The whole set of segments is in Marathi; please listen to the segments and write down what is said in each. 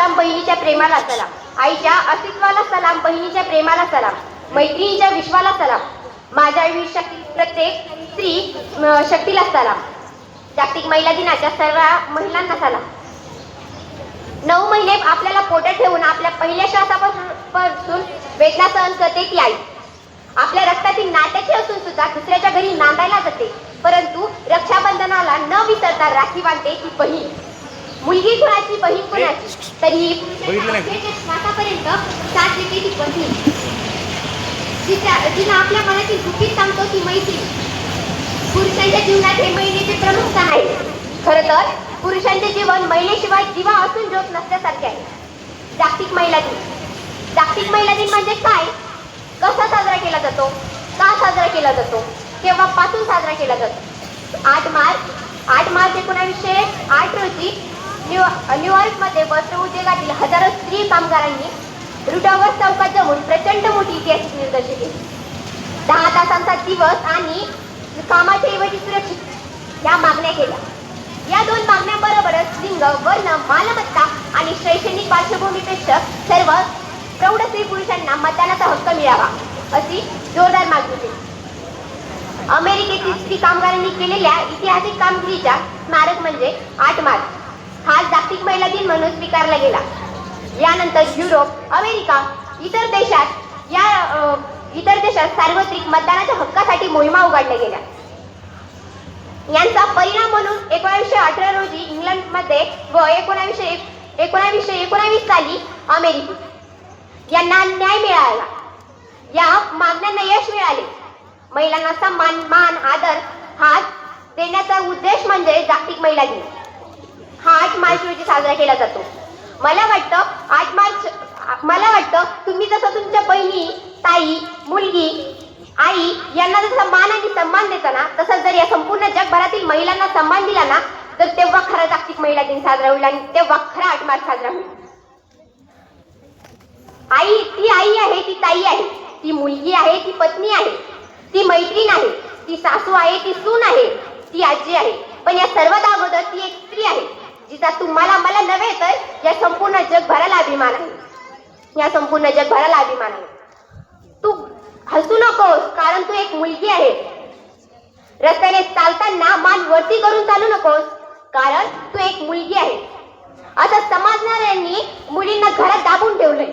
सलाम बहिणीच्या प्रेमाला सलाम. आईच्या अस्तित्वाला सलाम बहिणीच्या प्रेमाला सलाम. मैत्रिणीच्या विश्वाला सलाम. माझ्या आयुष्य शक्ती प्रत्येक स्त्री शक्तीला सलाम. जागतिक महिला दिनाच्या सर्व महिलांना सलाम. नऊ महिने आपल्याला पोटात ठेवून आपल्या पहिल्या श्वासापासून पासून वेदना सहन करते ती आई. आपल्या रक्तातील नात्याची असून सुद्धा दुसऱ्याच्या घरी नांदायला जाते. परंतु रक्षाबंधनाला न विसरता राखी बांधते ती बहीण. मुलगी कुणाची बहीण कुणाची? तरी बघितलं नाही का? श्वासापर्यंत साथ देते ती बहीण जिच्या जिला आपल्या मनातील दुःखीत सांगतो ती मैत्रीण. पुरुषांच्या जीवनात हे महिलेचे प्रमुख आहे खर तर पुरुषांचे जीवन महिलेशिवाय जीवा असून ज्योत नसल्यासारखे आहे. जागतिक महिला दिन. जागतिक महिला दिन म्हणजे काय? कसा साजरा केला जातो? का साजरा केला जातो? केव्हापासून साजरा केला जातो? आठ मार्च आठ मार्च एकोणावीसशे आठ रोजी न्यू न्यूयॉर्कमध्ये वस्त्र उद्योगातील हजारो स्त्री कामगारांनी रुटावर चौकात जमून प्रचंड मोठी ऐतिहासिक निर्दर्शन केली. दहा तासांचा दिवस आणि कामाच्या ऐवजी सुरक्षित या मागण्या केल्या. या दोन मागण्याबरोबरच लिंग वर्ण मालमत्ता आणि शैक्षणिक पार्श्वभूमीपेक्षा सर्व प्रौढ स्त्री पुरुषांना मतदानाचा हक्क मिळावा अशी जोरदार मागणी केली. अमेरिकेतील स्त्री कामगारांनी केलेल्या ऐतिहासिक कामगिरीच्या स्मारक म्हणजे आठ मार्च. हा जागतिक महिला दिन म्हणून स्वीकारला गेला. यानंतर युरोप अमेरिका इतर देशात या इतर देशात सार्वत्रिक मतदानाच्या हक्कासाठी मोहिमा उघडल्या गेल्या. यांचा परिणाम म्हणून एकोणावीसशे अठरा रोजी इंग्लंडमध्ये व एकोणावीसशे एकोणावीसशे एकोणावीस साली अमेरिकेत यांना न्याय मिळाला. या मागण्यांना यश मिळाले. महिलांना सन्मान मान आदर हा देण्याचा उद्देश म्हणजे जागतिक महिला दिन. हा आठ मार्च रोजी साजरा केला जातो. मला वाटतं आठ मार्च मला वाटतं तुम्ही जसं तुमच्या बहिणी ताई मुलगी आई यांना जसा मान आणि सन्मान देता ना तसंच जर या संपूर्ण जगभरातील महिलांना सन्मान दिला ना तर तेव्हा खरा जागतिक महिला दिन साजरा होईल आणि तेव्हा खरा आठ मार्च साजरा होईल. आई ती आई आहे ती ताई आहे ती मुलगी आहे ती पत्नी आहे ती मैत्रीण आहे ती सासू आहे ती सून आहे ती आजी आहे. पण या सर्वात अगोदर ती एक स्त्री आहे. जिचा तुम्हाला मला नव्हे तर या संपूर्ण जगभराला अभिमान आहे. या संपूर्ण जगभराला अभिमान आहे. तू हसू नकोस कारण तू एक मुलगी आहे. रस्त्याने चालताना मान वरती करून चालू नकोस कारण तू एक मुलगी आहे. असं समजणाऱ्यांनी मुलींना घरात दाबून ठेवलंय.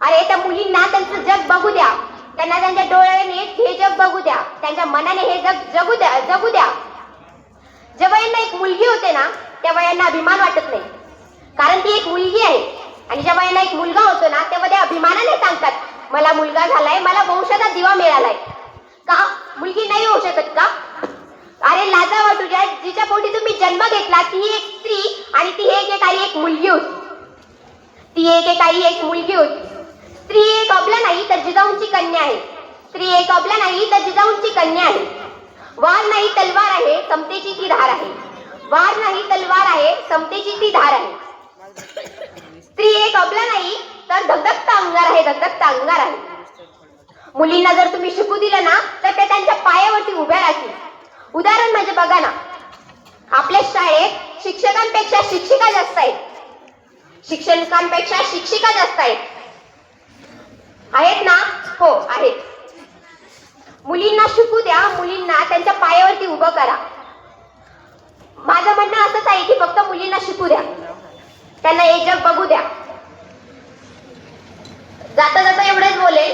अरे त्या मुलींना त्यांचं जग बघू द्या. त्यांना त्यांच्या डोळ्याने हे जग बघू द्या. त्यांच्या मनाने हे जग जगू द्या जगू द्या. जेव्हा यांना एक मुलगी होते ना त्या वयांना अभिमान वाटत नाही. कारण ती एक मुलगी आहे. आणि ज्या वयांना एक मुलगा होतो ना तेव्हा ते अभिमानाने सांगतात मला मुलगा झालाय मला वंशाचा दिवा मिळालाय. का? मुलगी नाही होऊ शकत का? अरे लाजा हो तुझ्या जिच्या पोटी तुम्ही जन्म घेतला ती एक स्त्री आणि ती एक एकाई एक मुलगी होती. ती एक एकाई एक मुलगी होती. स्त्री एक अबला नाही तर जिजाऊंची कन्या आहे. स्त्री एक अबला नाही तर जिजाऊंची कन्या आहे. वाल नाही तलवार आहे समतेची ती धार आहे. वार नाही तलवार आहे समतेची ती धार आहे. स्त्री एक अबला नाही तर धगधगता अंगार आहे धगधगता अंगार आहे. मुलींना जर तुम्ही शिकू दिलं ना तर ते त्यांच्या पायावरती उभ्या राहतील. उदाहरण म्हणजे बघा ना आपल्या शाळेत शिक्षकांपेक्षा शिक्षिका जास्त आहेत. शिक्षकांपेक्षा शिक्षिका जास्त आहेत. आहेत ना? हो आहेत. मुलींना शिकू द्या मुलींना त्यांच्या पायावरती उभं करा. माझं म्हणणं असंच आहे की फक्त मुलींना शिकू द्या. त्यांना हे जग बघू द्या. जाता जाता एवढेच बोले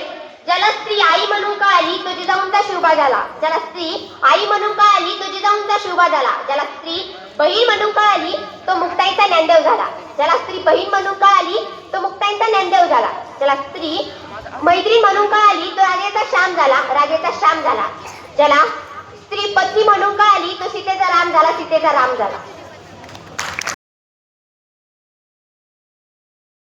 ज्याला स्त्री आई म्हणून का आली तो जिजाऊंचा शिवबा झाला. ज्याला स्त्री आई म्हणून का आली तो जिजाऊंचा शिवबा झाला. ज्याला स्त्री बहीण म्हणून का आली तो मुक्ताईचा ज्ञानदेव झाला. ज्याला स्त्री बहीण म्हणून का आली तो मुक्ताईचा ज्ञानदेव झाला. ज्याला स्त्री मैत्री म्हणून का आली तो राजेचा श्याम झाला. राजेचा श्याम झाला. ज्याला स्त्री पत्नी म्हणून का आली तो सीतेचा राम झाला सीतेचा राम झाला.